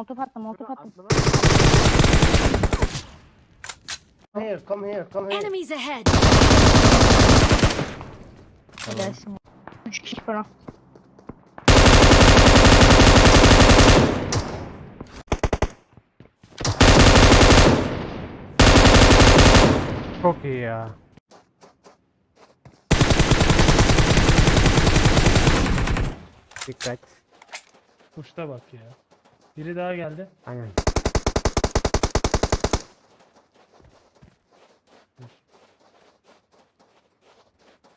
Molotof attım molotof attım. Come here, come here, come here. Enemies ahead! Helalsin. 3 kişi falan. Çok iyi ya. Dikkat. Kuşta bak ya. Biri daha geldi. Aynen.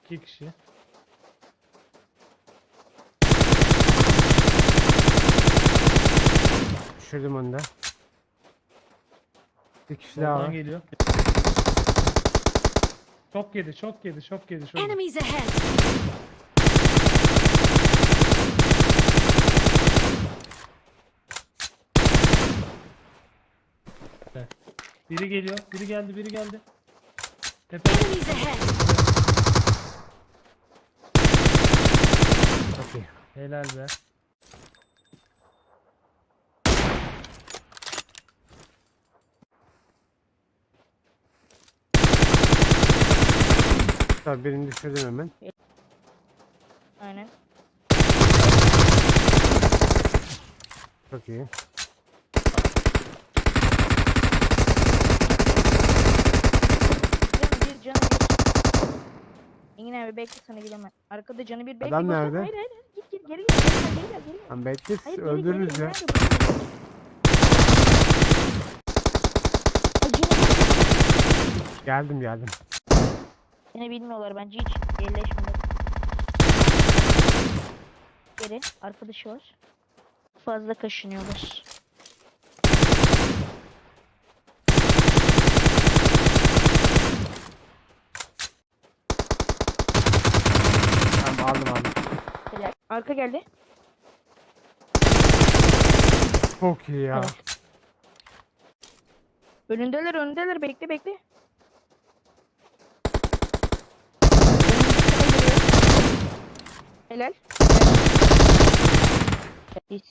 İki kişi. Düşürdüm onu da. Bir kişi daha Oradan var. geliyor. Çok yedi, çok yedi, çok yedi. Şöyle. Enemies ahead! Biri geliyor, biri geldi, biri geldi. Tepe. Enemies ahead! Çok iyi. Helal be. Tabii birini düşürdüm hemen. Aynen. Çok iyi. Canı bir canı bir. Engin abi bekle sana gidemem. Arkada canı bir bekle. Adam göster- nerede? Hayır hayır hayır. Git git geri gel. Geri gel geri gel. Lan bekle Hayır geri öldürürüz geri ya. Nerede? Canı- Geldim geldim. Yine bilmiyorlar bence hiç yerleşmedi. Geri arkadaşı var. Fazla kaşınıyorlar. Tamam aldım aldım. Arka geldi. Çok iyi ya. Evet. Önündeler önündeler bekle bekle. Helal. Biz.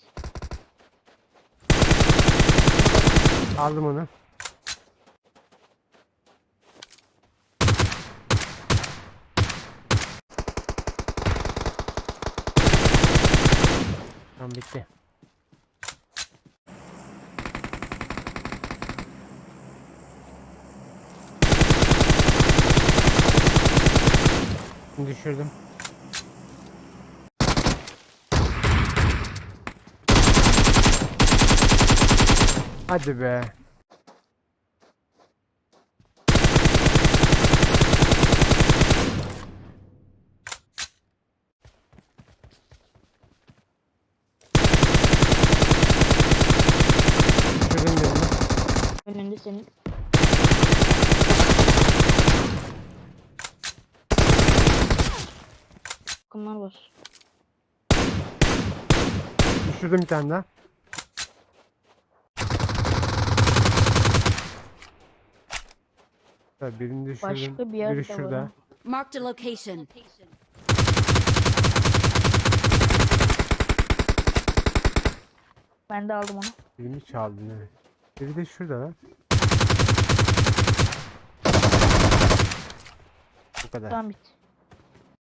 Aldım onu. Tamam bitti. Düşürdüm. Hadi be. Düşürdüm birini. Önünde senin. Bunlar var. Düşürdüm bir tane daha. Birini düşürdüm. Başka bir yerde Biri var şurada. ha. Marked a location. Ben de aldım onu. Birini çaldın evet. Biri de şurada lan. Bu kadar. Tamam bitti.